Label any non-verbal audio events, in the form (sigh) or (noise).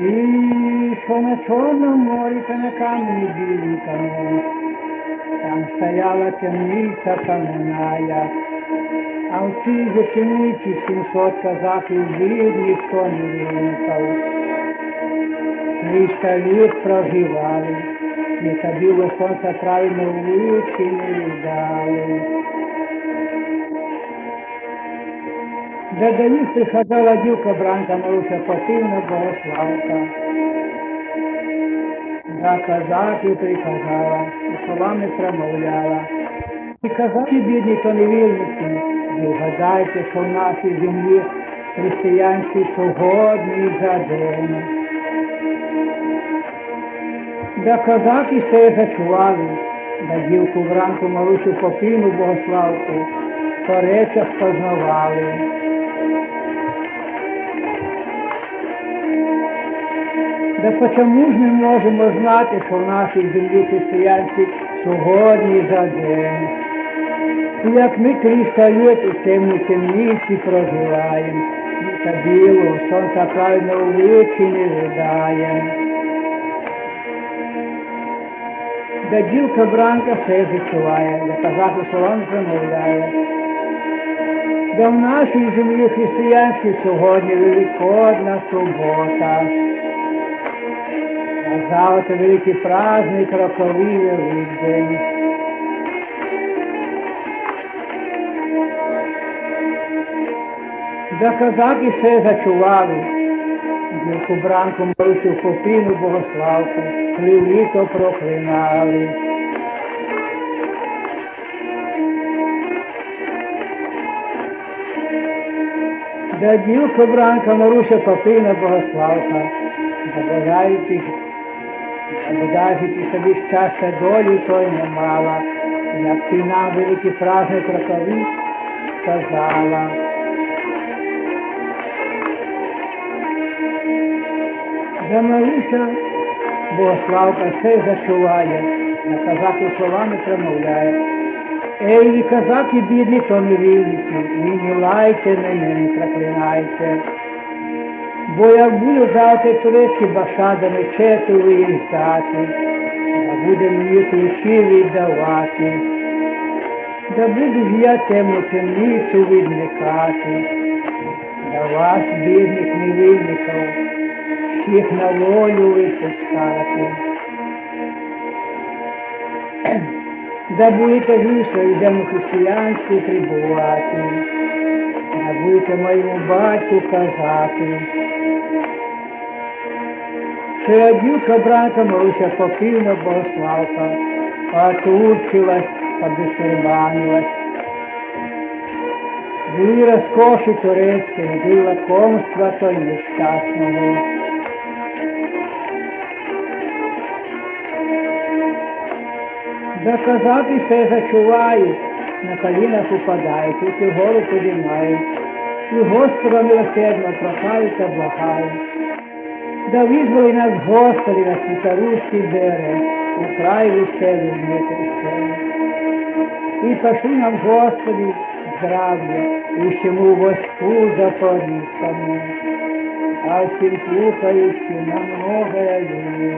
І що на Чорному морі та на камені білій тому, там стояла темниця кам'яная, а в цій темниці сімсот казаків жив, ніхто не виникав. Триста літ проживали, не тобі сонця правильно в не. Де до них приходила дівка Бранка Маруся Пативна Богославка. Да казати приказала, і словами промовляла. І казати бідні то ви вгадайте, що в нашій землі християнські сьогодні за день. Да казаки все зачували, да дівку вранку Марусю Попівну Богославку по речах познавали. Да почому ж не можемо знати, що в нашій землі християнці сьогодні за день? І Як ми 300 літ у темній темниці проживаємо, та білого сонця правильно у вічі не видаємо. Да дівка Бранка все відчуває, да казаху словами промовляє. Да в нашій землі християнській сьогодні великодна субота. Завтра великий праздник, роковий Великдень. Да казаки все зачували, дівку бранку Марусю Попіну Богославку, коли літо проклинали. Да дівка бранка Маруся Попіна Богославка, забажаючи, забажаючи собі щастя долі той не мала, як ти нам великий праздник роковий сказала. Да Маруся Богославка все зачуває, на казаки словами промовляє. Ей, ви казаки бідні, то не вільниці, ви не лайте мене, не проклинайте. Бо як буду завтра турецькі башадами чету виїжджати, а буде мені ключі віддавати. Да буду ж я темну темницю відмикати, да вас, бідних невільників, всіх на волю випускати. (clears throat) Да будете ви в свою землю християнську прибувати, да будете моєму батьку казати, що я дівка бранка Маруся Попівна Богославка, отучилась, обесурбанилась. Були розкоші турецькі, були лакомства то нещасного. Да казати все зачувають, на колінах упадають, і вгору підіймають, і Господа милосердно прохають та благають. Да визволи нас, Господи, на світорусський берег, у край веселий вмітий І пошли нам, Господи, здрав'я, і всьому воску запоріжцями, а всім слухаючи на многое літ.